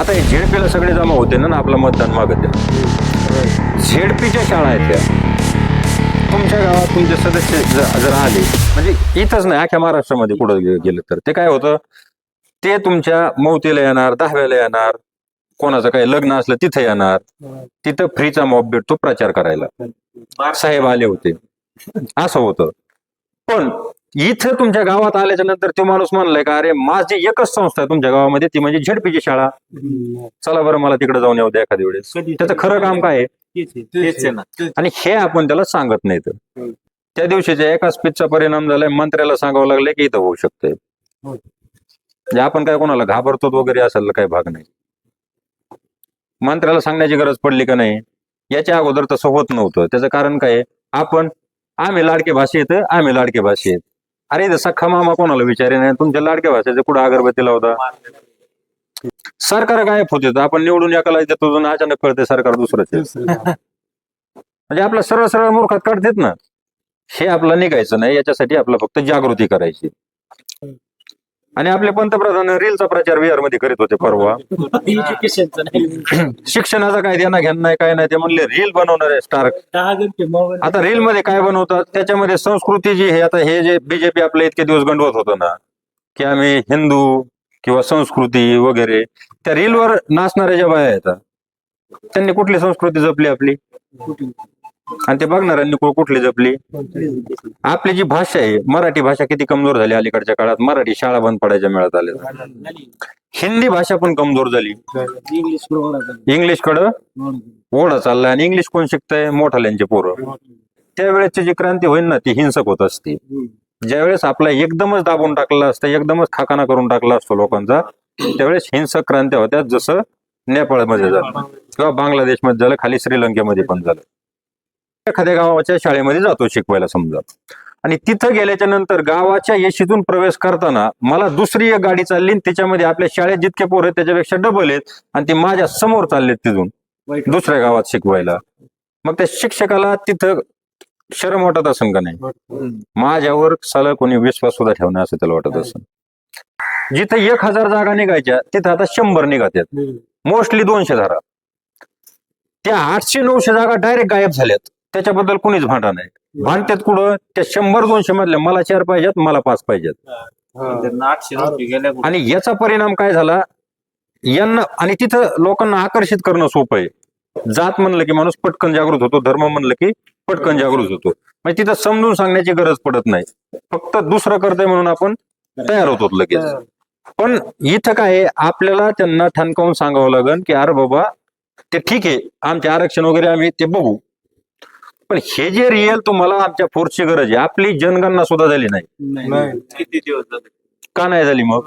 आता हे झेडपीला सगळे जमा होते ना आपलं मतदान मागत. झेडपीच्या शाळा आहेत त्या. तुमच्या गावात तुमचे सदस्य ज- जर आले म्हणजे इथंच नाही अख्ख्या महाराष्ट्रामध्ये कुठं गे- गेलं तर. ते काय होतं? ते तुमच्या मौतीला येणार दहाव्याला येणार कोणाचं काही लग्न असलं तिथं येणार. तिथं फ्रीचा मॉब भेटतो प्रचार करायला. साहेब आले होते. असं होतं. पण इथं तुमच्या गावात आल्याच्यानंतर तो माणूस म्हणलाय का अरे माझी एकच संस्था आहे तुमच्या गावामध्ये ती म्हणजे झेडपीची शाळा. चला बरं मला तिकडे जाऊन येऊ द्या एखाद्या वेळेस. त्याचं खरं काम काय आहे? आणि हे आपण त्याला सांगत नाही तर त्या दिवशीच्या एका स्पीचचा परिणाम झालाय मंत्र्याला सांगावं लागले की इथं होऊ शकतंय. म्हणजे आपण काय कोणाला घाबरतो वगैरे असेल काही भाग नाही. मंत्र्याला सांगण्याची गरज पडली का नाही? याच्या अगोदर तसं होत नव्हतं. त्याचं कारण काय? आपण आम्ही लाडके भाषेत आम्ही लाडके भाषेत. अरे इथं सख्खा मामा कोणाला विचारे नाही? तुमच्या लाडक्या भाषेचे कुठं अगरबत्ती लावता? सरकार गायब होते आपण निवडून एकाला देतो अचानक कळते सरकार दुसरंच. म्हणजे आपलं सरळ सरळ मूर्खात काढतेत ना. हे आपलं निघायचं नाही याच्यासाठी आपलं फक्त जागृती करायची. आणि आपले पंतप्रधान रीलचा प्रचार बिहारमध्ये करीत होते परवा. शिक्षणाचा काय देणं घेणं नाही काय नाही ते म्हणले रील बनवणार आहे स्टार आता रील मध्ये काय बनवतात? त्याच्यामध्ये संस्कृती जी आहे आता हे जे बीजेपी आपल्या इतके दिवस गंडवत होतं ना की आम्ही हिंदू किंवा संस्कृती वगैरे त्या रीलवर नाचणाऱ्या ज्या बाया आहेत त्यांनी कुठली संस्कृती जपली आपली? आणि ते बघणाऱ्यांनी कु- कुठली जपली. आपली जी भाषा आहे मराठी भाषा किती कमजोर झाली अलीकडच्या काळात. मराठी शाळा बंद पडायच्या मिळत आल्या. हिंदी भाषा पण कमजोर झाली. इंग्लिश कड कडं ओढा चाललाय आणि इंग्लिश कोण शिकतंय? मोठाल्यांचे पोरं. त्यावेळेसची जी क्रांती होईल ना ती हिंसक होत असते. ज्यावेळेस आपला एकदमच दाबून टाकला असतं एकदमच खाकाना करून टाकला असतो लोकांचा त्यावेळेस हिंसक क्रांत्या होत्या जसं नेपाळमध्ये झालं. किंवा बांगलादेशमध्ये झालं खाली श्रीलंकेमध्ये पण झालं. एखाद्या गावाच्या शाळेमध्ये जातो शिकवायला समजा. आणि तिथं गेल्याच्यानंतर गावाच्या येशीतून प्रवेश करताना मला दुसरी एक गाडी चालली त्याच्यामध्ये आपल्या शाळेत जितके पोर आहेत त्याच्यापेक्षा डबल आहेत आणि ते माझ्यासमोर चाललेत तिथून दुसऱ्या गावात शिकवायला. मग त्या शिक्षकाला तिथं शरम वाटत असेल का नाही? माझ्यावर साला कोणी विश्वास सुद्धा ठेवणार असं त्याला वाटत असेल जिथं एक हजार जागा निघायच्या तिथं आता शंभर निघात्यात मोस्टली दोनशे धारा त्या आठशे नऊशे जागा डायरेक्ट गायब झाल्यात. त्याच्याबद्दल कोणीच भांडा नाही. भांडतात कुठं? त्या शंभर दोनशे मधल्या मला चार पाहिजेत मला पाच पाहिजेत. गेल्या आणि याचा परिणाम काय झाला? यांना आणि तिथं लोकांना आकर्षित करणं सोपं आहे. जात म्हणलं की माणूस पटकन जागृत होतो धर्म म्हणलं की पटकन जागृत होतो. म्हणजे तिथं समजून सांगण्याची गरज पडत नाही. फक्त दुसरं करतंय म्हणून आपण तयार होतो लगेच. पण इथं काय आहे, आपल्याला त्यांना ठणकावून सांगावं लागेल की अरे बाबा ते ठीक आहे. आमचे आरक्षण वगैरे आम्ही ते बघू. पण हे जे रिअल तुम्हाला आमच्या फोर्सची गरज आहे आपली जनगणना सुद्धा झाली नाही. नाही. किती दिवस झाले? का नाही झाली मग?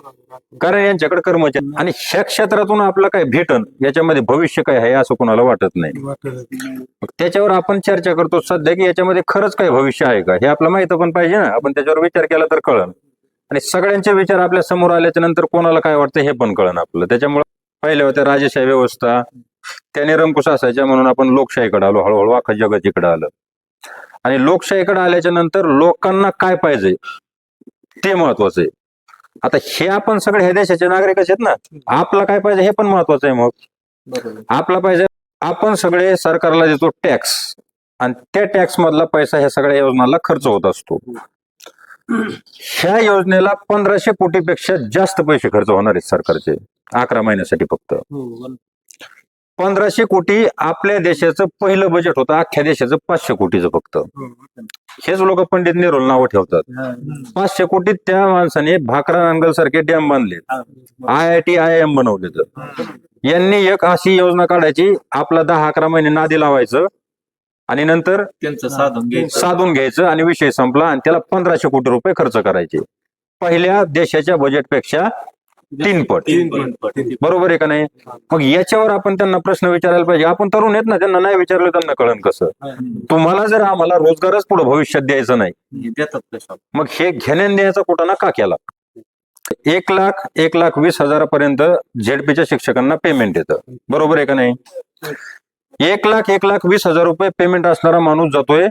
कारण यांच्याकडे कर्मचारी आणि ह्या क्षेत्रातून आपलं काय भेटन याच्यामध्ये भविष्य काय आहे असं कोणाला वाटत नाही. मग त्याच्यावर आपण चर्चा करतो सध्या की याच्यामध्ये खरंच काय भविष्य आहे का? हे आपलं माहीत पण पाहिजे ना. आपण त्याच्यावर विचार केला तर कळन. आणि सगळ्यांचे विचार आपल्यासमोर आल्याच्यानंतर कोणाला काय वाटतं हे पण कळन आपलं. त्याच्यामुळे पहिले होत्या राजेशाही व्यवस्था त्या निरंकुश असायच्या म्हणून आपण लोकशाहीकडे आलो हळूहळू अख्खा जगत इकडे आलं. आणि लोकशाहीकडे आल्याच्यानंतर लोकांना काय पाहिजे? ते महत्वाचं आहे. आता हे आपण सगळे ह्या देशाचे नागरिकच आहेत ना आपला काय पाहिजे हे पण महत्वाचं आहे मग. आपला पाहिजे आपण सगळे सरकारला देतो टॅक्स. आणि त्या टॅक्स मधला पैसा ह्या सगळ्या योजनांना खर्च होत असतो. ह्या योजनेला पंधराशे कोटीपेक्षा जास्त पैसे खर्च होणार आहेत सरकारचे अकरा महिन्यासाठी फक्त. पंधराशे कोटी आपल्या देशाचं पहिलं बजेट होतं अख्ख्या देशाचं पाचशे कोटीचं फक्त. हेच लोक पंडित नेहरू नावं ठेवतात. पाचशे कोटीत त्या माणसाने भाकरा नांगल सारखे डॅम बांधले. I I T I M बनवले तर. यांनी एक अशी योजना काढायची आपला दहा अकरा महिने नादी लावायचं आणि नंतर त्यांचं साधून घ्यायचं. साधून घ्यायचं आणि विषय संपला आणि त्याला पंधराशे कोटी रुपये खर्च करायचे. पहिल्या देशाच्या बजेटपेक्षा तीन पट. तीन तीन पट. बरोबर आहे का नाही? मग याच्यावर आपण त्यांना प्रश्न विचारायला पाहिजे. आपण तरुण आहेत ना त्यांना नाही विचारलं त्यांना कळण कसं? तुम्हाला जर आम्हाला रोजगारच पुढे भविष्यात द्यायचं नाही मग हे घेण्यान द्यायचा कुठं का केला. एक लाख एक लाख वीस हजारापर्यंत झेडपीच्या शिक्षकांना पेमेंट येतं. बरोबर आहे का नाही? एक लाख एक लाख वीस हजार रुपये पेमेंट असणारा माणूस जातोय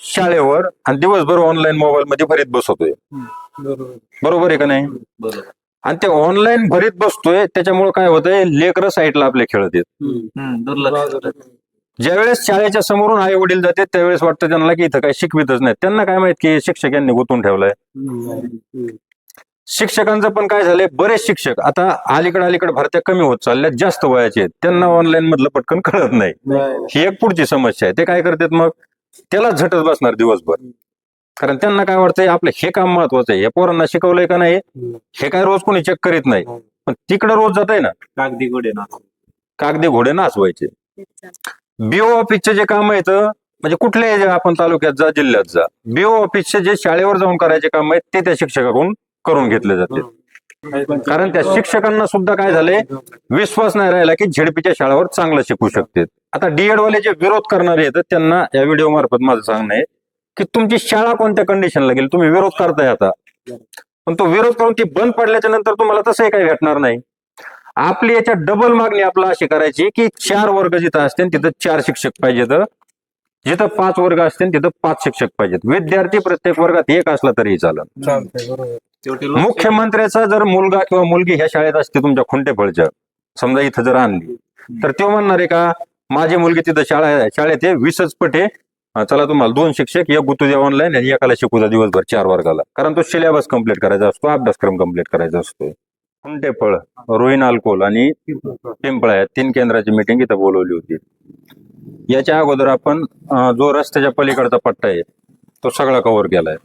शाळेवर आणि दिवसभर ऑनलाईन मोबाईल मध्ये भरीत बसवतोय बरोबर आहे का नाही? बरोबर. आणि ते ऑनलाईन भरीत बसतोय त्याच्यामुळे काय होतंय लेकर साईडला आपले खेळत करतात. ज्यावेळेस शाळेच्या समोरून आई वडील जाते त्यावेळेस वाटतं त्यांना की इथं काही शिकवितच नाही त्यांना काय माहीत की शिक्षक यांनी गुंतून ठेवलंय. शिक्षकांचं पण काय झालंय बरेच शिक्षक आता अलीकडे अलीकडे भरत्या कमी होत चालल्या जास्त वयाचे आहेत. त्यांना ऑनलाईन मधलं पटकन कळत नाही. ही एक पुढची समस्या आहे. ते काय करतात मग? त्याला झटत बसणार दिवसभर. कारण त्यांना काय वाटतंय आपलं हे काम महत्वाचं आहे. हे पोरांना शिकवलंय का नाही हे काय रोज कोणी चेक करीत नाही. पण तिकडे रोज जात आहे ना. कागदी गोडे ना कागदी घोडे नाचवायचे. बीओ ऑफिसचे जे काम आहेत म्हणजे कुठल्याही आपण तालुक्यात जा जिल्ह्यात जा बीओ ऑफिसचे जे शाळेवर जाऊन करायचे काम आहेत ते त्या शिक्षकाकडून करून घेतले जाते. कारण त्या शिक्षकांना सुद्धा काय झालंय विश्वास नाही राहिला की झेडपीच्या शाळेवर चांगलं शिकू शकते. आता डीएड वाले जे विरोध करणारे आहेत त्यांना या व्हिडिओ मार्फत माझं सांगणं आहे की तुमची शाळा कोणत्या कंडिशनला गेली? तुम्ही विरोध करताय आता. पण तो विरोध करून ती बंद पडल्याच्या नंतर तुम्हाला तसंही काही भेटणार नाही. आपली याच्यात डबल मागणी आपला अशी करायची की चार वर्ग जिथं असतील तिथं चार शिक्षक पाहिजेत. जिथं पाच वर्ग असतील तिथं पाच शिक्षक पाहिजेत. विद्यार्थी प्रत्येक वर्गात एक असला तरी चालेल. शेवटी लोक- मुख्यमंत्र्याचा जर मुलगा किंवा मुलगी ह्या शाळेत असते तुमच्या खुंटेफळच्या समजा इथं जर आणली तर तो म्हणणार आहे का माझी मुलगी तिथं शाळा आहे शाळेत आहे वीसच पट हा चला तुम्हाला दोन शिक्षक एक गुतू द्या ऑनलाईन आणि एकाला शिकू द्या दिवसभर चार वर्गाला. कारण तो सिलेबस कंप्लीट करायचा असतो अभ्यासक्रम कंप्लीट करायचा असतो. खुंटेफळ रोहिण अल्कोल आणि पिंपळा या तीन केंद्राची मिटिंग इथं बोलवली होती. याच्या अगोदर आपण अं, जो रस्त्याच्या पलीकडचा पट्टा आहे तो सगळा कव्हर केलाय.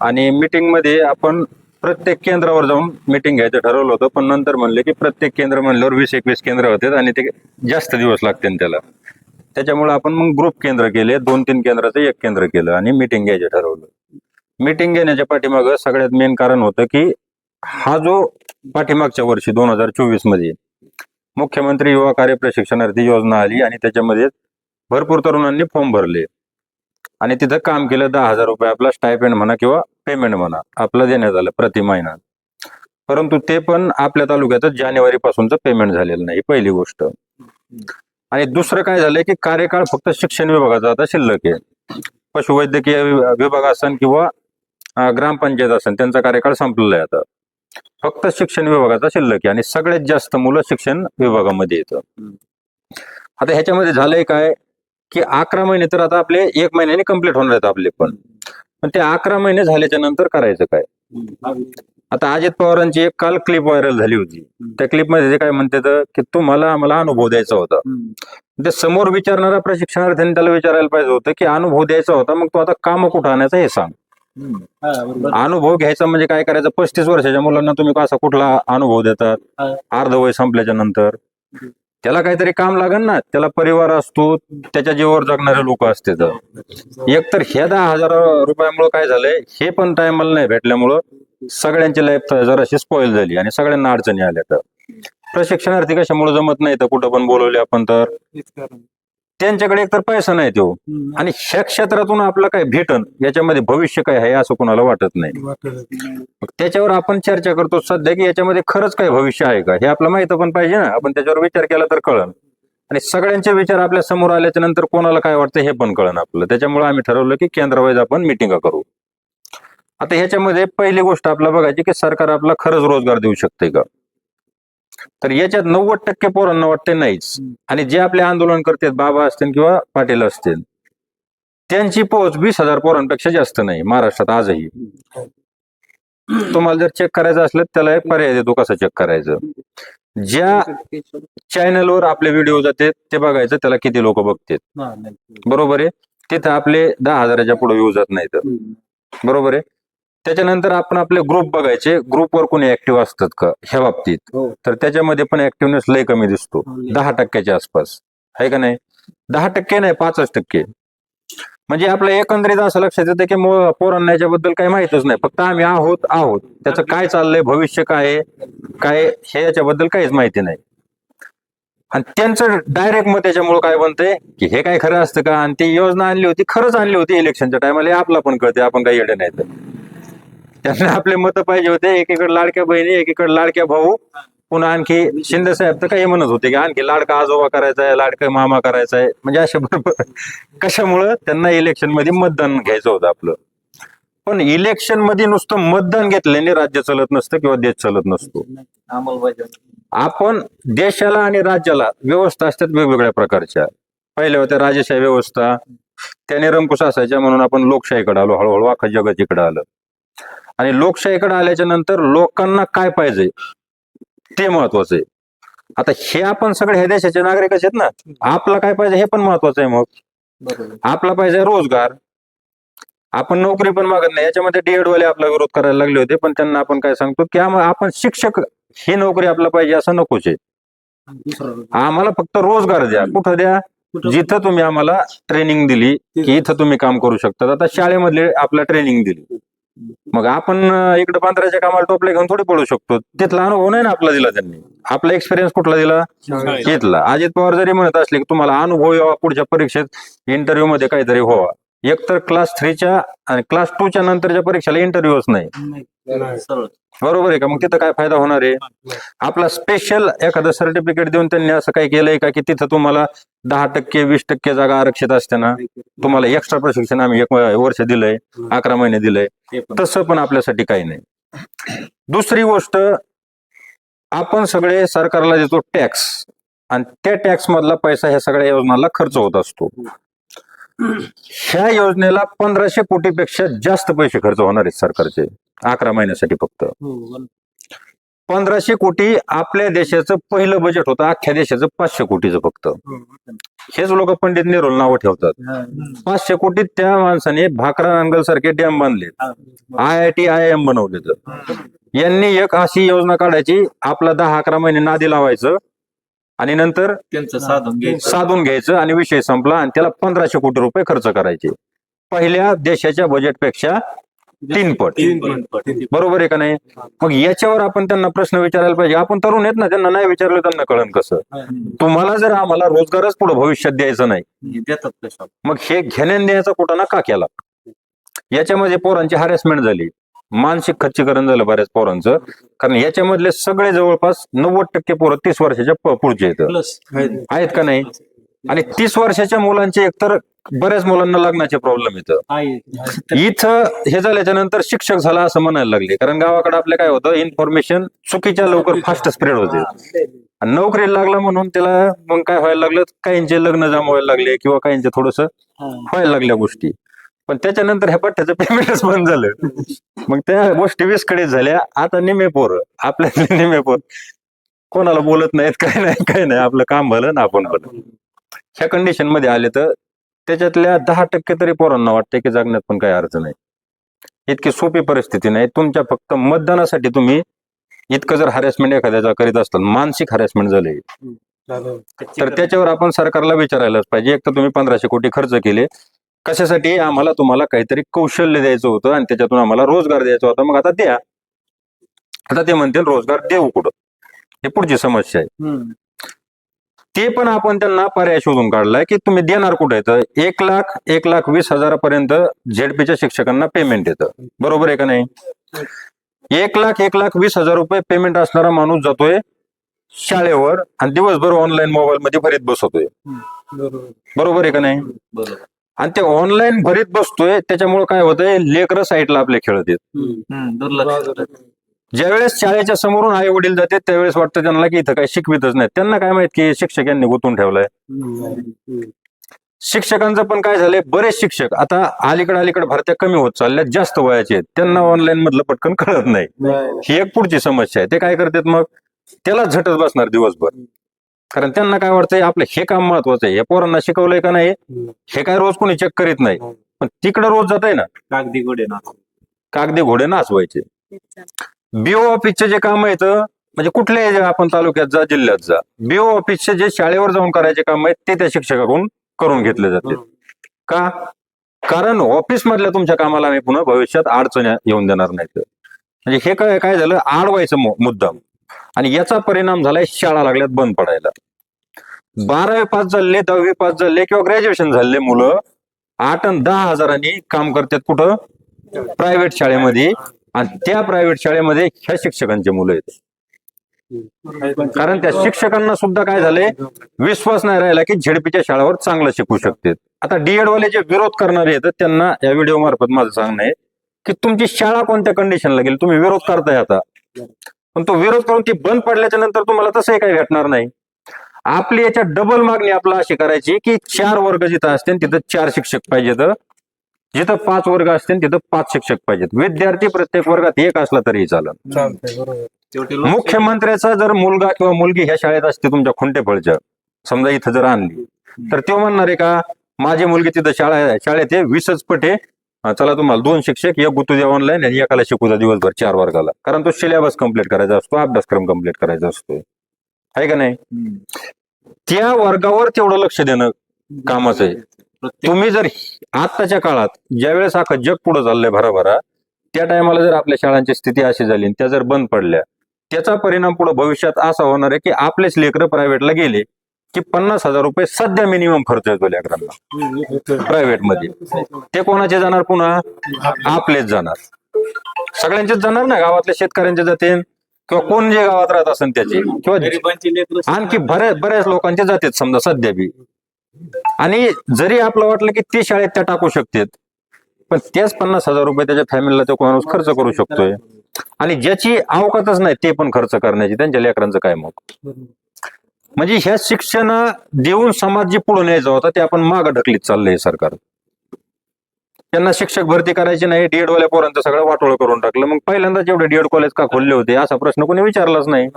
आणि मीटिंगमध्ये आपण प्रत्येक केंद्रावर जाऊन मीटिंग घ्यायचं ठरवलं होतं पण नंतर म्हणले की प्रत्येक केंद्र म्हणल्यावर वीस एकवीस केंद्र होते आणि ते जास्त दिवस लागतील त्याला. त्याच्यामुळे आपण मग ग्रुप केंद्र केले दोन तीन केंद्राचं एक केंद्र केलं आणि मीटिंग घ्यायचं ठरवलं. मीटिंग घेण्याच्या पाठीमागं सगळ्यात मेन कारण होतं की हा जो पाठीमागच्या वर्षी दोन हजार चोवीसमध्ये मुख्यमंत्री युवा कार्य प्रशिक्षणार्थी योजना आली आणि त्याच्यामध्ये भरपूर तरुणांनी फॉर्म भरले. आणि तिथं काम केलं दहा हजार रुपये आपला स्टायपेंड म्हणा किंवा पेमेंट म्हणा आपलं देण्यात आलं प्रति महिना. परंतु ते पण आपल्या तालुक्यातच जानेवारी पासूनच पेमेंट झालेलं नाही पहिली गोष्ट. आणि दुसरं काय झालंय की कार्यकाळ फक्त शिक्षण विभागाचा आता शिल्लक आहे. पशुवैद्यकीय विभाग असन किंवा ग्रामपंचायत असन त्यांचा कार्यकाळ संपलेला आहे आता. फक्त शिक्षण विभागाचा शिल्लक आहे आणि सगळ्यात जास्त मुलं शिक्षण विभागामध्ये येतं. आता ह्याच्यामध्ये झालंय काय की अकरा महिने तर आता आपले एक महिन्याने कंप्लीट होणार आहेत आपले पण. पण ते अकरा महिने झाल्याच्यानंतर करायचं काय? आता अजित पवारांची एक काल क्लिप व्हायरल झाली होती. त्या क्लिपमध्ये ते काय म्हणतात की तुम्हाला आम्हाला अनुभव द्यायचा होता. ते समोर विचारणारा प्रशिक्षणार्थ्यांनी त्याला विचारायला पाहिजे होतं की अनुभव द्यायचा होता मग तो आता काम कुठं आणायचा हे सांग. अनुभव घ्यायचा म्हणजे काय करायचं? पस्तीस वर्षाच्या मुलांना तुम्ही कसा कुठला अनुभव देतात अर्ध वय संपल्याच्या नंतर. त्याला काहीतरी काम लागेल ना त्याला परिवार असतो त्याच्या जीवावर जगणारे लोक असतात एक तर ह्या दहा हजार रुपयामुळे काय झालंय हे पण टायमाला नाही भेटल्यामुळं सगळ्यांची लाईफ जराशी स्पॉइल झाली आणि सगळ्यांना अडचणी आल्या तर. प्रशिक्षणार्थी कशामुळे जमत नाही तर कुठं पण बोलवले आपण तर. त्यांच्याकडे एकतर पैसा नाही तो. आणि ह्या क्षेत्रातून आपलं काय भेटन याच्यामध्ये भविष्य काय आहे असं कोणाला वाटत नाही. मग त्याच्यावर आपण चर्चा करतो सध्या की याच्यामध्ये खरंच काय भविष्य आहे का? हे आपलं माहीत पण पाहिजे ना. आपण त्याच्यावर विचार केला तर कळन. आणि सगळ्यांचे विचार आपल्यासमोर आल्याच्यानंतर कोणाला काय वाटतं हे पण कळन आपलं. त्याच्यामुळे आम्ही ठरवलं की केंद्रवाईज आपण मिटिंग करू. आता ह्याच्यामध्ये पहिली गोष्ट आपल्याला बघायची की सरकार आपला खरंच रोजगार देऊ शकते का? तर याच्यात नव्वद टक्के पोरांना वाटते नाहीच. आणि जे आपले आंदोलन करतात बाबा असतील किंवा पाटील असतील त्यांची पोहोच वीस हजार पोरांपेक्षा जास्त नाही महाराष्ट्रात आजही. तुम्हाला जर चेक करायचं असलं तर त्याला एक पर्याय देतो कसं चेक करायचं? ज्या चॅनलवर आपले व्हिडिओ जाते ते बघायचं त्याला किती लोक बघतात. बरोबर आहे? तिथं आपले दहा हजाराच्या पुढे व्ह्यू जात नाहीत. बरोबर आहे? त्याच्यानंतर आपण आपले ग्रुप बघायचे. ग्रुपवर कोणी ऍक्टिव्ह असतात का? ह्या बाबतीत. तर त्याच्यामध्ये पण ऍक्टिव्हनेस लय कमी दिसतो. दहा टक्क्याच्या आसपास. आहे का नाही? दहा टक्के नाही पाचच टक्के. म्हणजे आपलं एकंदरीत असं लक्षात येतं की मो- पोरांना याच्याबद्दल काही माहितच नाही. फक्त आम्ही आहोत आहोत. त्याचं काय चाललंय भविष्य काय आहे, काय हे याच्याबद्दल काहीच माहिती नाही. आणि त्यांचं डायरेक्ट मत त्याच्यामुळे काय बनतंय? की हे काय खरं असतं का? आणि ती योजना आणली होती खरंच आणली होती इलेक्शनच्या टायमाला आपला पण कळते आपण काही येडे नाही तर. त्यांना आपले मत पाहिजे होते. एकीकडे लाडक्या बहिणी एकीकडे लाडक्या भाऊ. पुन्हा आणखी शिंदे साहेब तर काही म्हणत होते की आणखी लाडका आजोबा करायचा आहे लाडका मामा करायचा आहे म्हणजे अशा बरोबर कशामुळं त्यांना इलेक्शनमध्ये मतदान घ्यायचं होतं आपलं. पण इलेक्शनमध्ये नुसतं मतदान घेतल्याने राज्य चालत नसतं किंवा देश चालत नसतो. आपण देशाला आणि राज्याला व्यवस्था असतात वेगवेगळ्या प्रकारच्या. पहिल्या होत्या राजेशाही व्यवस्था त्याने रंकुश असायच्या म्हणून आपण लोकशाहीकडे आलो हळूहळू अख्खा जगत इकडे आलं. आणि लोकशाहीकडे आल्याच्यानंतर लोकांना काय पाहिजे? ते महत्वाचं आहे. आता हे आपण सगळे ह्या देशाचे नागरिकच आहेत ना आपला काय पाहिजे हे पण महत्वाचं आहे मग. आपला पाहिजे रोजगार. आपण नोकरी पण मागत नाही याच्यामध्ये डीएड वाले आपला विरोध करायला लागले होते पण त्यांना आपण काय सांगतो की आपण शिक्षक ही नोकरी आपला पाहिजे असं नकोच आहे. आम्हाला फक्त रोजगार द्या. कुठं द्या? जिथं तुम्ही आम्हाला ट्रेनिंग दिली की इथं तुम्ही काम करू शकता. आता शाळेमधले आपल्या ट्रेनिंग दिली. मग आपण इकडे बांद्राच्या कामाला टोपले घेऊन थोडी पडू शकतो. तिथला अनुभव नाही ना आपला दिला त्यांनी? आपला एक्सपिरियन्स कुठला दिला? घेतला अजित पवार जरी म्हणत असले की तुम्हाला अनुभव यावा पुढच्या परीक्षेत इंटरव्ह्यू मध्ये काहीतरी व्हावा. एकतर क्लास थ्रीच्या आणि क्लास टूच्या नंतरच्या परीक्षेला इंटरव्ह्यूच नाही. सरळ बरोबर आहे का? मग तिथं काय फायदा होणार आहे? आपला स्पेशल एखादं सर्टिफिकेट देऊन त्यांनी असं काही केलंय का? की तिथं तुम्हाला दहा टक्के वीस टक्के जागा आरक्षित असते ना? तुम्हाला एक्स्ट्रा प्रशिक्षण आम्ही एक वर्ष दिलंय अकरा महिने दिलंय. पण तसं पण आपल्यासाठी काही नाही. दुसरी गोष्ट आपण सगळे सरकारला देतो टॅक्स आणि त्या टॅक्स मधला पैसा ह्या सगळ्या योजनाला खर्च होत असतो. ह्या योजनेला पंधराशे कोटीपेक्षा जास्त पैसे खर्च होणार आहेत सरकारचे. अकरा महिन्यासाठी फक्त. पंधराशे कोटी आपल्या देशाचं पहिलं बजेट होतं अख्ख्या देशाचं पाचशे कोटीचं फक्त. हेच लोक पंडित नेहरू नावं ठेवतात. पाचशे कोटीत त्या माणसाने भाकरा नांगल सारखे डॅम बांधले. I I T I M बनवले तर. यांनी एक अशी योजना काढायची आपला दहा अकरा महिने नादी लावायचं आणि नंतर त्यांचं साधून घ्यायचं. साधून घ्यायचं आणि विषय संपला आणि त्याला पंधराशे कोटी रुपये खर्च करायचे. पहिल्या देशाच्या बजेटपेक्षा तीन पट. तीन तीन पट. बरोबर आहे का नाही? मग याच्यावर आपण त्यांना प्रश्न विचारायला पाहिजे. आपण तरुण आहेत ना त्यांना नाही विचारलं त्यांना कळण कसं? तुम्हाला जर आम्हाला रोजगारच पुढे भविष्यात द्यायचं नाही मग हे घेण्यान द्यायचा कुठं का केला? याच्यामध्ये पोरांची हॅरेसमेंट झाली. मानसिक खच्चीकरण झालं बऱ्याच पोरांचं. कारण याच्यामधले सगळे जवळपास नव्वद टक्के पोरं तीस वर्षाच्या प- पुढचे आहेत. का नाही? आणि तीस वर्षाच्या मुलांचे एकतर बऱ्याच मुलांना लग्नाचे प्रॉब्लेम येतं. इथं हे झाल्याच्यानंतर शिक्षक झाला असं म्हणायला लागले. कारण गावाकडे आपलं काय होतं इन्फॉर्मेशन चुकीच्या लवकर फास्ट स्प्रेड होते. आणि नोकरीला लागला म्हणून त्याला मग काय व्हायला लागलं काहींचे लग्न जमवायला लागले किंवा काहींचे थोडस व्हायला लागल्या गोष्टी. पण त्याच्यानंतर ह्या पट्ट्याचं पेमेंटच बंद झालं. मग त्या गोष्टी विस्कळीत झाल्या. आता निमे पोर आपल्यातले निमे पोर. कोणाला बोलत नाहीत काय नाही काय नाही. आपलं काम भलं ना आपण भलं. ह्या कंडिशनमध्ये आले तर त्याच्यातल्या दहा टक्के तरी पोरांना वाटते की जगण्यात पण काही अर्थ नाही. इतकी सोपी परिस्थिती नाही. तुमच्या फक्त मतदानासाठी तुम्ही इतकं जर हॅरेसमेंट एखाद्याचा करीत असताल मानसिक हॅरेसमेंट झाले. तर त्याच्यावर आपण सरकारला विचारायलाच पाहिजे. एक तर तुम्ही पंधराशे कोटी खर्च केले. कशासाठी? आम्हाला तुम्हाला काहीतरी कौशल्य द्यायचं होतं आणि त्याच्यातून आम्हाला रोजगार द्यायचा होता. मग आता द्या. आता ते म्हणतील रोजगार देऊ कुठं? हे पुढची समस्या आहे. ते पण आपण त्यांना पर्याय शोधून काढलाय की तुम्ही देणार कुठे येतं एक लाख एक लाख वीस हजारापर्यंत झेडपीच्या शिक्षकांना पेमेंट येतं. बरोबर आहे का नाही? एक लाख एक लाख वीस हजार रुपये पेमेंट असणारा माणूस जातोय शाळेवर आणि दिवसभर ऑनलाईन मोबाईल मध्ये भरीत बसवतोय बरोबर आहे का नाही? आणि ते ऑनलाईन भरीत बसतोय त्याच्यामुळे काय होतंय? लेकर साईडला आपले खेळत येत ज्यावेळेस शाळेच्या समोरून आई वडील जाते त्यावेळेस वाटतं त्यांना की इथं काही शिकवितच नाही त्यांना काय माहीत की शिक्षक यांनी गुंतून ठेवलंय? शिक्षकांचं पण काय झालंय बरेच शिक्षक आता अलीकडे अलीकडे भरत्या कमी होत चालल्या जास्त वयाचे आहेत. त्यांना ऑनलाईन मधलं पटकन कळत नाही. ही एक पुढची समस्या आहे. ते काय करतात मग? त्याला झटत बसणार दिवसभर. कारण त्यांना काय वाटतंय आपलं हे काम महत्वाचं आहे. या पोरांना शिकवलंय का नाही? हे काय रोज कोणी चेक करीत नाही. पण तिकडे रोज जात आहे ना. कागदी गोडे ना कागदी घोडे नाचवायचे. बीओ ऑफिसचे जे काम आहेत म्हणजे कुठल्याही आपण तालुक्यात जा जिल्ह्यात जा बीओ ऑफिसचे जे शाळेवर जाऊन करायचे काम आहेत ते त्या शिक्षकाकडून करून घेतले जाते. का? कारण ऑफिस मधल्या तुमच्या कामाला आम्ही पुन्हा भविष्यात अडचण येऊन देणार नाहीत. म्हणजे हे काय काय झालं? आडवायचं मु- मुद्दाम. आणि याचा परिणाम झालाय शाळा लागल्यात बंद पडायला. बारावी पास झाले दहावी पास झाले किंवा ग्रॅज्युएशन झाले मुलं आठ आणि दहा हजारांनी काम करतात कुठं? प्रायव्हेट शाळेमध्ये. आणि त्या प्रायव्हेट शाळेमध्ये ह्या शिक्षकांचे मुलं आहेत. कारण त्या शिक्षकांना सुद्धा काय झालंय? विश्वास नाही राहिला की झेडपीच्या शाळेवर चांगलं शिकू शकते. आता डीएड वाले जे विरोध करणारे आहेत त्यांना या व्हिडिओ मार्फत माझं सांगणं आहे की तुमची शाळा कोणत्या कंडिशनला गेली? तुम्ही विरोध करताय आता. पण तो विरोध करून ती बंद पडल्याच्या नंतर तुम्हाला तसंही काही भेटणार नाही. आपली याच्यात डबल मागणी आपला अशी करायची की चार वर्ग जिथं असते तिथं चार शिक्षक पाहिजेत. जिथं पाच वर्ग असतील तिथं पाच शिक्षक पाहिजेत. विद्यार्थी प्रत्येक वर्गात एक असला चालतंय बरोबर. शेवटी लोक- मुख्यमंत्र्याचा जर मुलगा किंवा मुलगी ह्या शाळेत असते तुमच्या खुंटेफळच्या समजा इथं जर आणली तर तो म्हणणार आहे का माझी मुलगी तिथं शाळा आहे शाळेत आहे वीसच पट आहे. चला तुम्हाला दोन शिक्षक एक गुतू द्या ऑनलाईन आणि एकाला शिकू द्या दिवसभर चार वर्गाला. कारण तो सिलेबस कंप्लीट करायचा असतो अभ्यासक्रम कंप्लीट करायचा असतो. आहे का नाही. त्या वर्गावर तेवढं लक्ष देणं कामाचं आहे. तुम्ही जर आत्ताच्या काळात ज्यावेळेस अख्खं जग पुढे चाललंय भराभरा त्या टायमाला जर आपल्या शाळांची स्थिती अशी झाली त्या जर बंद पडल्या त्याचा परिणाम पुढे भविष्यात असा होणार आहे की आपलेच लेकरं प्रायव्हेटला गेले की पन्नास हजार रुपये सध्या मिनिमम खर्च येतो लेकरांना. प्रायव्हेटमध्ये ते कोणाचे जाणार पुन्हा? आपलेच जाणार. सगळ्यांचेच जाणार ना? गावातल्या शेतकऱ्यांचे जाते किंवा कोण जे गावात राहत असेल त्याचे. किंवा आणखी बऱ्याच बऱ्याच लोकांचे जातात समजा सध्या बी. आणि जरी आपलं वाटलं की ते शाळेत त्या टाकू शकतात पण त्याच पन्नास हजार रुपये त्याच्या फॅमिलीला तो माणूस खर्च करू शकतोय. आणि ज्याची अवकातच नाही ते पण खर्च करण्याची त्यांच्या लेकरांचं काय मग? म्हणजे ह्या शिक्षण देऊन समाज जे पुढे न्यायचा होता ते आपण मागं ढकलीत चाललंय सरकार. त्यांना शिक्षक भरती करायची नाही डीएड वाल्या पोरांचं सगळं वाटोळ करून टाकलं. मग पहिल्यांदा जेवढे डीएड कॉलेज का खोलले होते? असा प्रश्न कोणी विचारलाच नाही.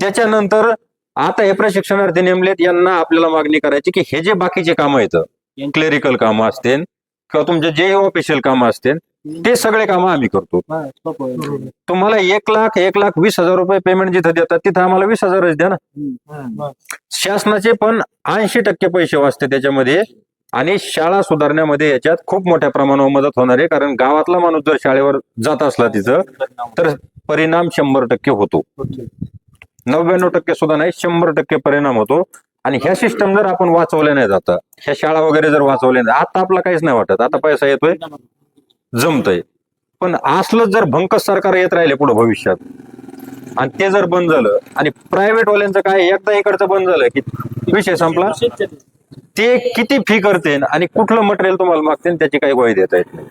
त्याच्यानंतर आता हे प्रशिक्षणार्थी नेमलेत यांना आपल्याला मागणी करायची की हे जे बाकीचे कामं आहेत क्लेरिकल कामं असतील किंवा तुमचे जे ऑफिशियल कामं असतील ते सगळे कामं आम्ही करतो. तुम्हाला एक लाख एक लाख वीस हजार रुपये पेमेंट जिथं देतात तिथं आम्हाला वीस हजारच द्या ना. शासनाचे पण ऐंशी टक्के पैसे वाचते त्याच्यामध्ये आणि शाळा सुधारण्यामध्ये याच्यात खूप मोठ्या प्रमाणावर मदत होणार आहे कारण गावातला माणूस जर शाळेवर जात असला तिथं तर परिणाम शंभर टक्के होतो. नव्याण्णव टक्के सुद्धा नाही शंभर टक्के परिणाम होतो. आणि ह्या सिस्टम जर आपण वाचवल्या नाही जाता ह्या शाळा वगैरे जर वाचवल्या नाही आता आपला काहीच नाही वाटत. आता पैसा येतोय जमतय. पण असलं जर भंकस सरकार येत राहिले पुढे भविष्यात आणि ते जर बंद झालं आणि प्रायव्हेटवाल्यांचं काय एकदा इकडचं बंद झालं की विषय संपला. ते किती फी करते आणि कुठलं मटेरियल तुम्हाला मागते त्याची काही गोळी देता येत नाही.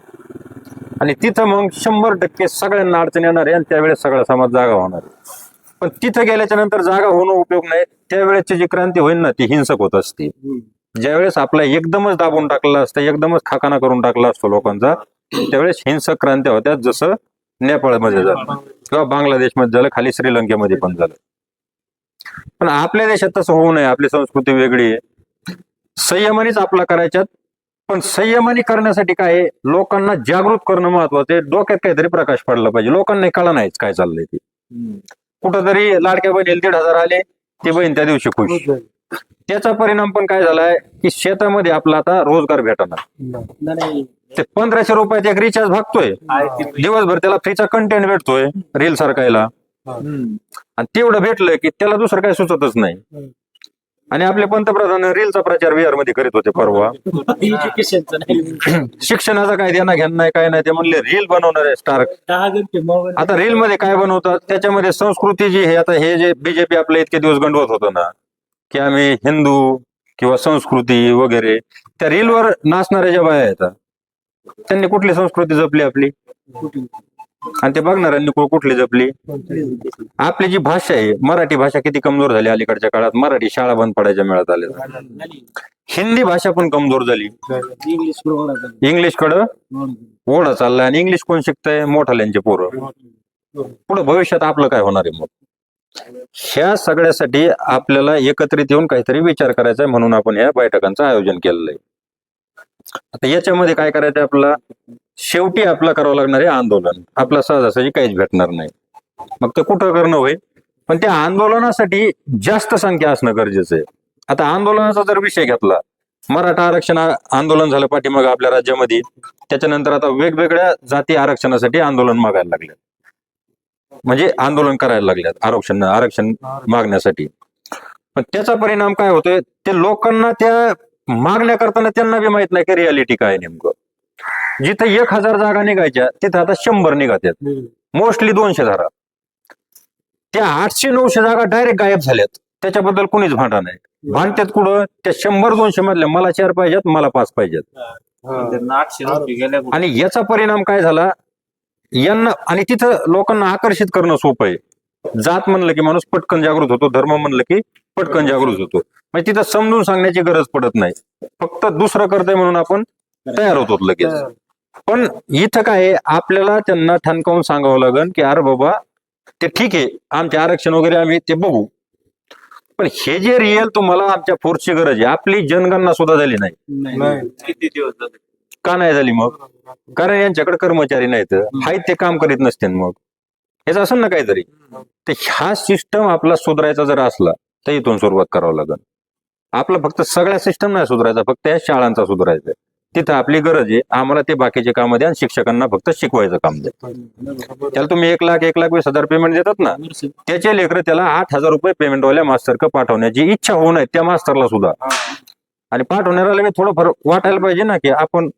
आणि तिथं मग शंभर टक्के सगळ्यांना अडचण येणार आहे आणि त्यावेळेस सगळा समाज जागा होणार आहे. पण तिथं गेल्याच्यानंतर जागा होणं उपयोग नाही. त्यावेळेसची जी क्रांती होईल ना ती हिंसक होत असते. ज्यावेळेस आपला एकदमच दाबून टाकला असतं एकदमच खाकाना करून टाकला असतो लोकांचा त्यावेळेस हिंसक क्रांत्या होत्या जसं नेपाळमध्ये झालं. किंवा बांगलादेशमध्ये झालं खाली श्रीलंकेमध्ये पण झालं. पण आपल्या देशात तसं होऊ नये आपली संस्कृती वेगळी आहे. संयमानेच आपला करायच्यात पण संयमानी करण्यासाठी काय? लोकांना जागृत करणं महत्वाचं आहे. डोक्यात काहीतरी प्रकाश पडला पाहिजे. लोकांना कळा नाहीच काय चाललंय ते. कुठंतरी लाडक्या बहिणीला दीड हजार आले ती बहीण त्या दिवशी खुश. त्याचा परिणाम पण काय झालाय की शेतामध्ये आपला आता रोजगार भेटणार. ते पंधराशे रुपयात एक रिचार्ज भागतोय. दिवसभर त्याला फ्रीचा कंटेंट भेटतोय रील सारखायला. हम्म. आणि तेवढं भेटलं की त्याला दुसरं काही सुचतच नाही. आणि आपले पंतप्रधान रीलचा प्रचार बिहारमध्ये करीत होते परवा. एज्युकेशनचं नाही शिक्षणाचा काय देणं घेणं नाही काय नाही ते म्हणले रील बनवणार आहे स्टार दहा घंटे मोबाईल आता रील मध्ये काय बनवतात त्याच्यामध्ये संस्कृती जी हे आता हे जे बीजेपी आपल्या इतके दिवस गंडवत होतं ना की आम्ही हिंदू किंवा संस्कृती वगैरे त्या रीलवर नाचणाऱ्या ज्या बाया आहेत त्यांनी कुठली संस्कृती जपली आपली? आणि ते बघणाऱ्यांनी कुळ कुठली जपली. आपली जी भाषा आहे मराठी भाषा किती कमजोर झाली अलीकडच्या काळात. मराठी शाळा बंद पडायच्या मिळत आल्या हिंदी भाषा पण कमजोर झाली. इंग्लिश कड ओढा चाललाय आणि इंग्लिश कोण शिकतंय? मोठाल्यांचे पोरं. पुढे भविष्यात आपलं काय होणार आहे मग? ह्या सगळ्यासाठी आपल्याला एकत्रित येऊन काहीतरी विचार करायचा आहे म्हणून आपण या बैठकांचं आयोजन केलेलं आहे. आता याच्यामध्ये काय करायचं आपला आपल्याला? शेवटी आपला करावं लागणार आहे आंदोलन. आपला सहजासहजी काहीच भेटणार नाही. मग ते कुठं करणं होईल? पण त्या आंदोलनासाठी जास्त संख्या असणं गरजेचं आहे. आता आंदोलनाचा जर विषय घेतला मराठा आरक्षण आंदोलन झालं पाठीमागं आपल्या राज्यामध्ये त्याच्यानंतर आता वेगवेगळ्या जाती आरक्षणासाठी आंदोलन मागायला लागले म्हणजे आंदोलन करायला लागल्यात आरक्षण आरक्षण मागण्यासाठी. पण त्याचा परिणाम काय होतोय? ते लोकांना त्या मागण्या करताना त्यांना बी माहीत नाही की रियालिटी काय नेमकं. जिथं एक हजार जागा निघायच्या तिथं आता शंभर निघात्यात मोस्टली दोनशे धारा त्या आठशे नऊशे जागा डायरेक्ट गायब झाल्यात. त्याच्याबद्दल कोणीच भांडा नाही. भांडतात कुठं? त्या शंभर दोनशे मधल्या मला चार पाहिजेत मला पाच पाहिजेत. आणि याचा परिणाम काय झाला? यांना आणि तिथं लोकांना आकर्षित करणं सोपं आहे. जात म्हणलं की माणूस पटकन जागृत होतो धर्म म्हणलं की पटकन जागृत होतो. म्हणजे तिथं समजून सांगण्याची गरज पडत नाही. फक्त दुसरं करतंय म्हणून आपण तयार होतो लगेच. पण इथं काय आपल्याला त्यांना ठणकावून सांगावं लागेल की अरे बाबा ते ठीक आहे आमचे आरक्षण वगैरे आम्ही ते बघू. पण हे जे रिअल तुम्हाला आमच्या फोर्सची गरज आहे आपली जनगणना सुद्धा झाली नाही. नाही. किती दिवस झाले? का नाही झाली मग? कारण यांच्याकडे कर्मचारी नाहीत. हाय ते काम करीत नसते मग. हेच असेल ना काहीतरी. तर ह्या सिस्टम आपला सुधारायचा जर असला तर इथून सुरुवात करावं लागेल आपला फक्त सगळ्या सिस्टम नाही सुधारायचा फक्त या शाळांचा सुधारायचा तिथं आपली गरज आहे. आम्हाला ते बाकीचे काम द्या आणि शिक्षकांना फक्त शिकवायचं काम द्या त्याला तुम्ही एक लाख एक लाख वीस हजार पेमेंट देतात ना त्याचे लेकर त्याला आठ हजार रुपये पेमेंटवाल्या मास्तरक पाठवण्याची इच्छा होऊ नये त्या मास्तरला सुद्धा. आणि पाठवणाऱ्याला थोडं फरक वाटायला पाहिजे ना की आपण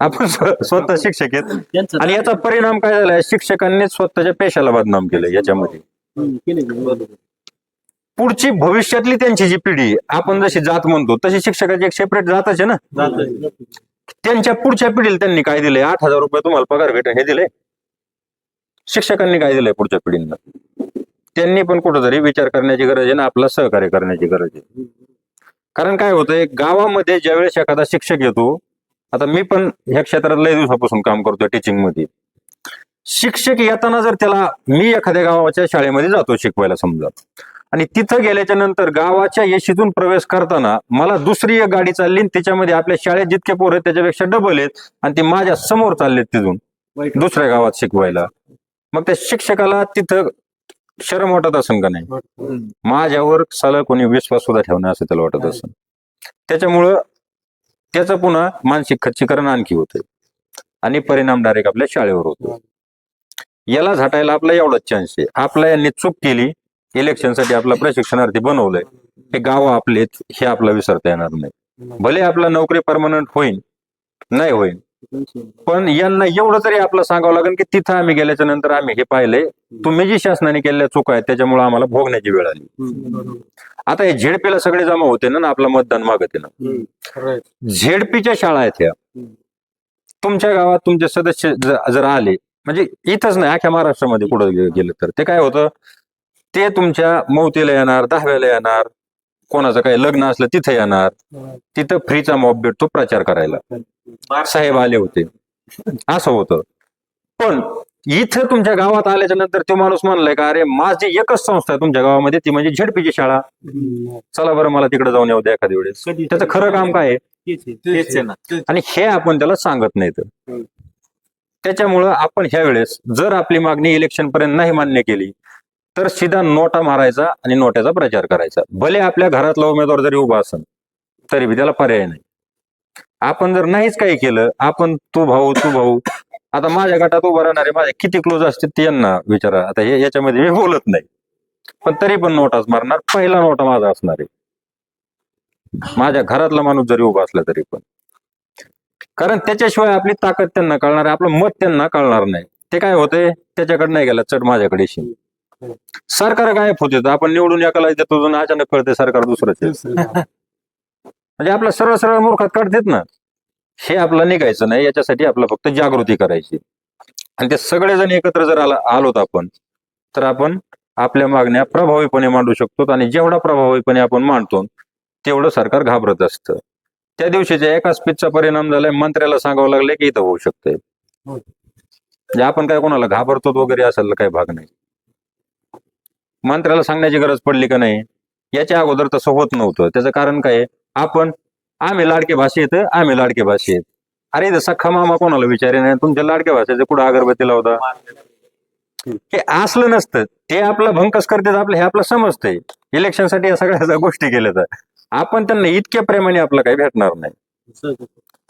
आपण स्वतः शिक्षक आहेत. आणि याचा परिणाम काय झालाय? शिक्षकांनी स्वतःच्या पेशाला बदनाम केलं याच्यामध्ये हम्म, केले की बरोबर. पुढची भविष्यातली त्यांची जी पिढी आपण जशी जात म्हणतो तशी शिक्षकाची एक सेपरेट जातच आहे ना. त्यांच्या पुढच्या पिढीला त्यांनी काय दिलंय? आठ हजार रुपये तुम्हाला पगार भेटेल हे दिलंय. शिक्षकांनी काय दिलंय पुढच्या पिढींना? त्यांनी पण कुठंतरी विचार करण्याची गरज आहे ना आपला सहकार्य करण्याची गरज आहे. कारण काय होतंय गावामध्ये ज्यावेळेस एखादा शिक्षक येतो आता मी पण ह्या क्षेत्रात लय दिवसापासून काम करतोय टीचिंगमध्ये. शिक्षक येताना जर त्याला मी एखाद्या गावाच्या शाळेमध्ये जातो शिकवायला समजा. आणि तिथं गेल्याच्यानंतर गावाच्या येशीतून प्रवेश करताना मला दुसरी एक गाडी चालली त्याच्यामध्ये आपल्या शाळेत जितके पोर आहेत त्याच्यापेक्षा डबल आहेत आणि ते माझ्यासमोर चाललेत तिथून. दुसऱ्या गावात शिकवायला. मग त्या शिक्षकाला तिथं शरम वाटत असेल का नाही. माझ्यावर साला कोणी विश्वास सुद्धा ठेवणं असं त्याला वाटत असेल त्याच्यामुळं त्याचं पुन्हा मानसिक खच्चीकरण आणखी होते आणि परिणाम डायरेक्ट आपल्या शाळेवर होतो याला झटायला आपला एवढाच चान्स आहे. आपला यांनी चूक केली इलेक्शनसाठी आपला प्रशिक्षणार्थी बनवलंय. हे गाव आपलेत हे आपला विसरता येणार नाही. भले आपला नोकरी परमनंट होईल नाही होईल पण यांना एवढं तरी आपलं सांगावं लागेल की तिथं आम्ही गेल्याच्यानंतर आम्ही हे पाहिलंय. तुम्ही जी शासनाने केलेल्या चुका आहेत त्याच्यामुळे आम्हाला भोगण्याची वेळ आली. आता हे झेडपीला सगळे जमा होते ना आपलं मतदान मागत ना. झेडपीच्या शाळा आहेत ह्या. तुमच्या गावात तुमचे सदस्य जर आले म्हणजे इथंच नाही अख्ख्या महाराष्ट्रामध्ये कुठं गेलं तर. ते काय होतं? ते तुमच्या मौतीला येणार दहाव्याला येणार कोणाचं काही लग्न असलं तिथे येणार. तिथं फ्रीचा मॉब भेटतो प्रचार करायला. साहेब आले होते. असं होतं. पण इथं तुमच्या गावात आल्याच्यानंतर तो माणूस म्हणलाय का अरे माझी एकच संस्था आहे तुमच्या गावामध्ये ती म्हणजे झेडपीची शाळा. चला बरं मला तिकडे जाऊन येऊ द्या एखाद्या वेळेस. त्याचं खरं काम काय आहे? आणि हे आपण त्याला सांगत नाहीत. त्याच्यामुळं आपण ह्या वेळेस जर आपली मागणी इलेक्शन पर्यंत नाही मान्य केली तर सीधा नोटा मारायचा आणि नोट्याचा प्रचार करायचा. भले आपल्या घरातला उमेदवार जरी उभा असेल तरी बी त्याला पर्याय नाही. आपण जर नाहीच काही केलं आपण तू भाऊ तू भाऊ आता माझ्या गटात उभं राहणारे माझे किती क्लोज असतील ते यांना विचारा. आता हे याच्यामध्ये मी बोलत नाही. पण तरी पण नोटाच मारणार पहिला नोटा माझा असणार आहे. माझ्या घरातला माणूस जरी उभा असला तरी पण. कारण त्याच्याशिवाय आपली ताकद त्यांना कळणार आहे आपलं मत त्यांना कळणार नाही. ते काय होते त्याच्याकडे नाही गेला चढ माझ्याकडे शिंदे सरकार गायब होते आपण निवडून एकाला देतो आणि अचानक कळते सरकार दुसरंच आहे. म्हणजे आपलं सरळ सरळ मूर्खात काढतेत ना हे आपलं निघायचं नाही याच्यासाठी आपलं फक्त जागृती करायची. आणि ते सगळेजण एकत्र जर आला आलोत आपण तर आपण आपल्या मागण्या प्रभावीपणे मांडू शकतो आणि जेवढा प्रभावीपणे आपण मांडतो तेवढं सरकार घाबरत असतं. त्या दिवशीच्या एका स्पीचचा परिणाम झालाय मंत्र्याला सांगावं लागलं की इथं होऊ शकतंय. हो. म्हणजे आपण काय कोणाला घाबरतो वगैरे असेल काही भाग नाही. मंत्र्याला सांगण्याची गरज पडली का नाही? याच्या अगोदर तसं होत नव्हतं. त्याचं कारण काय? आपण आम्ही लाडके भाषेत आम्ही लाडके भाषेत. अरे इथं सख्खा मामा कोणाला विचारे नाही? तुमच्या लाडक्या भाषेचे कुठं अगरबत्ती लावता? हे असलं नसतं. ते आपला भंकस करतात आपलं हे आपलं समजतंय. इलेक्शनसाठी या सगळ्या गोष्टी केल्या तर आपण त्यांना इतक्या प्रेमाने आपलं काही भेटणार नाही.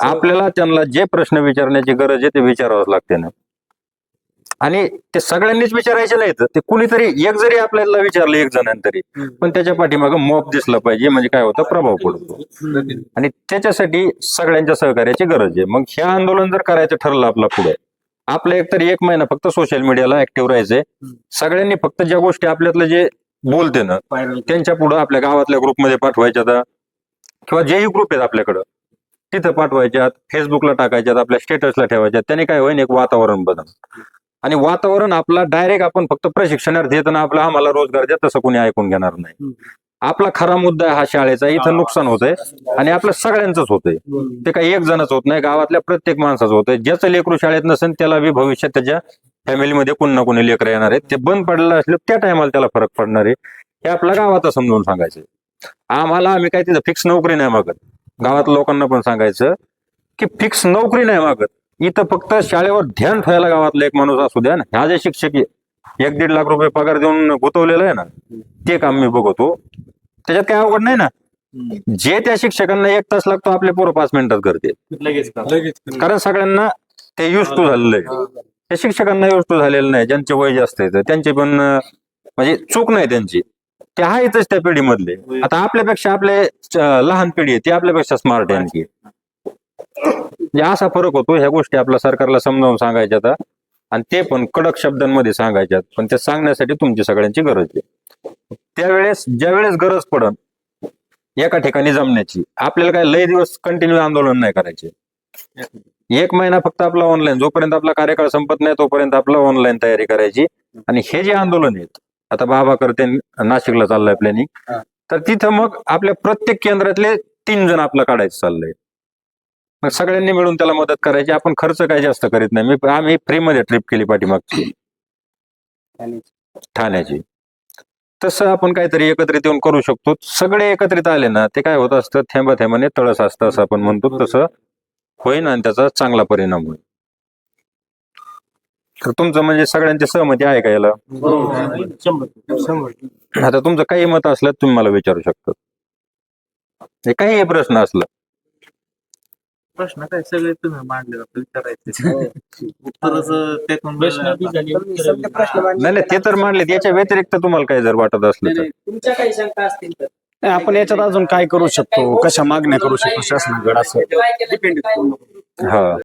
आपल्याला त्यांना जे प्रश्न विचारण्याची गरज आहे ते विचारावंच लागते ना. आणि ते सगळ्यांनीच विचारायचे नाहीत ते कुणीतरी एक जरी आपल्याला विचारलं एक जणांनी तरी पण त्याच्या पाठीमागं मॉप दिसलं पाहिजे म्हणजे काय होतं? प्रभाव पडतो. आणि त्याच्यासाठी सगळ्यांच्या सहकार्याची गरज आहे. मग हे आंदोलन जर करायचं ठरलं आपला पुढे आपलं एकतर एक महिना फक्त सोशल मीडियाला ऍक्टिव्ह राहायचंय. सगळ्यांनी फक्त ज्या गोष्टी आपल्यातलं जे बोलते ना. त्यांच्या पुढे आपल्या गावातल्या ग्रुपमध्ये पाठवायच्या आता. किंवा जेही ग्रुप आहेत आपल्याकडं तिथं पाठवायच्यात फेसबुकला टाकायच्यात आपल्या स्टेटसला ठेवायच्यात. त्याने काय होईल एक वातावरण बदल आणि वातावरण आपला डायरेक्ट आपण फक्त प्रशिक्षणार्थी येताना आपला आम्हाला रोजगार द्या तसं कोणी ऐकून घेणार नाही. आपला खरा मुद्दा आहे हा शाळेचा इथं नुकसान होतंय आणि आपलं सगळ्यांचंच होतंय. ते काही एक जणच होत नाही गावातल्या प्रत्येक माणसाचं होतंय. ज्याचं लेकरू शाळेत नसेल त्याला बी भविष्यात त्याच्या फॅमिलीमध्ये कोणी ना कोणी लेकर येणार आहेत. ते बंद पडलं असलं त्या टायमाला त्याला फरक पडणार आहे. हे आपल्या गावात समजून सांगायचं आम्हाला आम्ही काय तिथं फिक्स नोकरी नाही मागत. गावात लोकांना पण सांगायचं की फिक्स नोकरी नाही मागत. इथं फक्त शाळेवर ध्यान ठेवायला गावातला एक माणूस असू द्या ना. ह्या जे शिक्षक एक दीड लाख रुपये पगार देऊन गुतवलेलं आहे ना ते काम मी बघतो. त्याच्यात काय अवघड नाही ना. जे त्या शिक्षकांना एक तास लागतो आपले पोरं पाच मिनिटात करते लगेच का लगेच कारण सगळ्यांना ते युज टू झालेलं आहे. त्या शिक्षकांना युज टू झालेलं नाही. ज्यांचे वय जास्त आहे त्यांचे पण म्हणजे चूक नाही त्यांची. ते आहेतच त्या पिढीमधले. आता आपल्यापेक्षा आपले लहान पिढी आहे ती आपल्यापेक्षा स्मार्ट आहे आणखी. म्हणजे असा फरक होतो ह्या गोष्टी आपल्या सरकारला समजावून सांगायच्या आता. आणि ते पण कडक शब्दांमध्ये सांगायच्यात पण ते सांगण्यासाठी तुमची सगळ्यांची गरज आहे. त्यावेळेस ज्या वेळेस गरज पडन एका ठिकाणी जमण्याची आपल्याला काय लय दिवस कंटिन्यू आंदोलन नाही करायचे. एक महिना फक्त आपला ऑनलाईन जोपर्यंत आपला कार्यकाळ संपत नाही तोपर्यंत आपला ऑनलाईन तयारी करायची. आणि हे जे आंदोलन आहेत आता बाबा करते नाशिकला चाललंय प्लॅनिंग. तर तिथं मग आपल्या प्रत्येक केंद्रातले तीन जण आपलं काढायचं चाललंय. मग सगळ्यांनी मिळून त्याला मदत करायची. आपण खर्च काही जास्त करीत नाही. मी आम्ही फ्रीमध्ये ट्रिप केली पाठीमागची. ठाण्याची. तसं आपण काहीतरी एकत्रित येऊन करू शकतो. सगळे एकत्रित आले ना ते काय होत असतं थेंबा थेंबाने तळस असतं असं आपण म्हणतो. तसं होईन आणि त्याचा चांगला परिणाम होईल. तर तुमचं म्हणजे सगळ्यांची सहमती आहे का याला? शंभर आता तुमचं काही मत असलं तुम्ही मला विचारू शकता. हे काही प्रश्न असला. प्रश्न काय सगळे तुम्ही मांडले आपल्याला विचारायचे उत्तरच त्यातून प्रश्न बी झाले, उत्तरं बी. झाली. नाही नाही ते तर मांडले याच्या व्यतिरिक्त तुम्हाला काही जर वाटत असलं तर. तुमच्या काही शंका असतील तर. नाही, आपण याच्यात अजून काय करू शकतो? कशा मागण्या करू शकतो? शासनाकडे असं. डिपेंड हा.